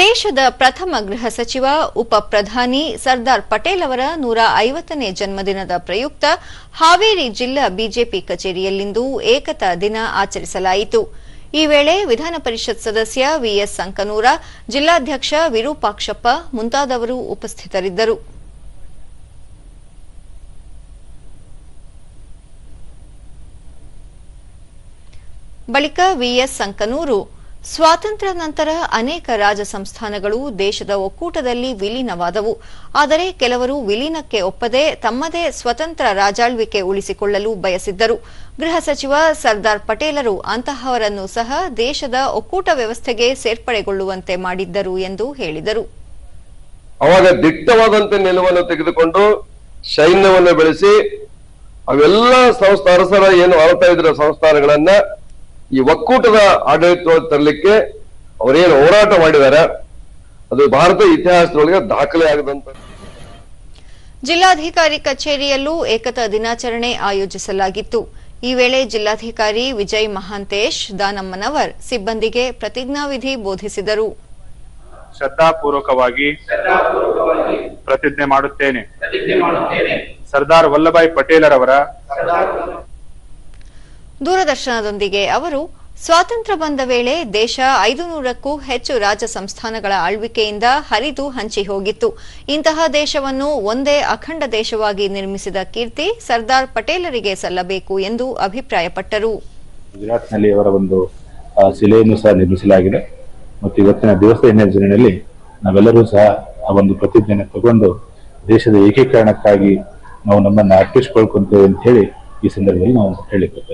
ದೇಶದ ಪ್ರಥಮ ಗೃಹ ಸಚಿವ, ಉಪ ಪ್ರಧಾನಿ ಸರ್ದಾರ್ ಪಟೇಲ್ ಅವರ ನೂರ ಐವತ್ತನೇ ಜನ್ಮದಿನದ ಪ್ರಯುಕ್ತ ಹಾವೇರಿ ಜಿಲ್ಲಾ ಬಿಜೆಪಿ ಕಚೇರಿಯಲ್ಲಿಂದು ಏಕತಾ ದಿನ ಆಚರಿಸಲಾಯಿತು. ಈ ವೇಳೆ ವಿಧಾನ ಪರಿಷತ್ ಸದಸ್ಯ ವಿಎಸ್ ಸಂಕನೂರ, ಜಿಲ್ಲಾಧ್ಯಕ್ಷ ವಿರೂಪಾಕ್ಷಪ್ಪ ಮುಂತಾದವರು ಉಪಸ್ಥಿತರಿದ್ದರು. ಬಳಿಕ ವಿಎಸ್ ಸಂಕನೂರು ಸ್ವಾತಂತ್ರ್ಯ ನಂತರ ಅನೇಕ ರಾಜ ಸಂಸ್ಥಾನಗಳು ದೇಶದ ಒಕ್ಕೂಟದಲ್ಲಿ ವಿಲೀನವಾದವು. ಆದರೆ ಕೆಲವರು ವಿಲೀನಕ್ಕೆ ಒಪ್ಪದೆ ತಮ್ಮದೇ ಸ್ವತಂತ್ರ ರಾಜಾಳ್ವಿಕೆ ಉಳಿಸಿಕೊಳ್ಳಲು ಬಯಸಿದ್ದರು. ಗೃಹ ಸಚಿವ ಸರ್ದಾರ್ ಪಟೇಲರು ಅಂತಹವರನ್ನು ಸಹ ದೇಶದ ಒಕ್ಕೂಟ ವ್ಯವಸ್ಥೆಗೆ ಸೇರ್ಪಡೆಗೊಳ್ಳುವಂತೆ ಮಾಡಿದ್ದರು ಎಂದು ಹೇಳಿದರು. ಅವಾಗ ದಿಟ್ಟವಾದಂತೆ ನಿಲುವನ್ನು ತೆಗೆದುಕೊಂಡು ಸೈನ್ಯವನ್ನು ಬೆಳೆಸಿ ಅವೆಲ್ಲ ಸಂಸ್ಥಾ ಅರಸರ ಏನು ಆಳ್ತಾ ಇದ್ರ ಸಂಸ್ಥಾನಗಳನ್ನ ಈ ಒಕ್ಕೂಟದ ಆಡಳಿತ ತರಲಿಕ್ಕೆ ಅವರೇನು ಹೋರಾಟ ಮಾಡಿದ್ದಾರೆ ಅದು ಭಾರತ ಇತಿಹಾಸದೊಳಗೆ ದಾಖಲೆ ಆಗದಂತ ಜಿಲ್ಲಾಧಿಕಾರಿ ಕಚೇರಿಯಲ್ಲೂ ಏಕತಾ ದಿನಾಚರಣೆ ಆಯೋಜಿಸಲಾಗಿತ್ತು. ಈ ವೇಳೆ ಜಿಲ್ಲಾಧಿಕಾರಿ ವಿಜಯ್ ಮಹಾಂತೇಶ್ ದಾನಮ್ಮನವರ್ ಸಿಬ್ಬಂದಿಗೆ ಪ್ರತಿಜ್ಞಾವಿಧಿ ಬೋಧಿಸಿದರು. ಶ್ರದ್ಧಾಪೂರ್ವಕವಾಗಿ ಪ್ರತಿಜ್ಞೆ ಮಾಡುತ್ತೇನೆ. ಸರ್ದಾರ್ ವಲ್ಲಭಾಯ್ ಪಟೇಲರವರ ದೂರದರ್ಶನದೊಂದಿಗೆ ಅವರು ಸ್ವಾತಂತ್ರ್ಯ ಬಂದ ವೇಳೆ ದೇಶ ಐದು ನೂರಕ್ಕೂ ಹೆಚ್ಚು ರಾಜ ಸಂಸ್ಥಾನಗಳ ಆಳ್ವಿಕೆಯಿಂದ ಹರಿದು ಹಂಚಿ ಹೋಗಿತ್ತು. ಇಂತಹ ದೇಶವನ್ನು ಒಂದೇ ಅಖಂಡ ದೇಶವಾಗಿ ನಿರ್ಮಿಸಿದ ಕೀರ್ತಿ ಸರ್ದಾರ್ ಪಟೇಲರಿಗೆ ಸಲ್ಲಬೇಕು ಎಂದು ಅಭಿಪ್ರಾಯಪಟ್ಟರು. ಗುಜರಾತ್ನಲ್ಲಿ ಅವರ ಒಂದು ಶಿಲೆಯನ್ನು ಸಹ ನಿರ್ಮಿಸಲಾಗಿದೆ. ಮತ್ತು ಇವತ್ತಿನ ದಿವಸದ ಹಿನ್ನೆಲೆಯಲ್ಲಿ ನಾವೆಲ್ಲರೂ ಸಹ ಆ ಒಂದು ಪ್ರತಿಜ್ಞೆಯನ್ನು ತಗೊಂಡು ದೇಶದ ಏಕೀಕರಣಕ್ಕಾಗಿ ನಾವು ನಮ್ಮನ್ನು ಅರ್ಪಿಸಿಕೊಳ್ಕೊಂತೇವೆ ಅಂತ ಹೇಳಿ ಈ ಸಂದರ್ಭದಲ್ಲಿ ನಾವು ಹೇಳಿಕೊಳ್ತೇವೆ.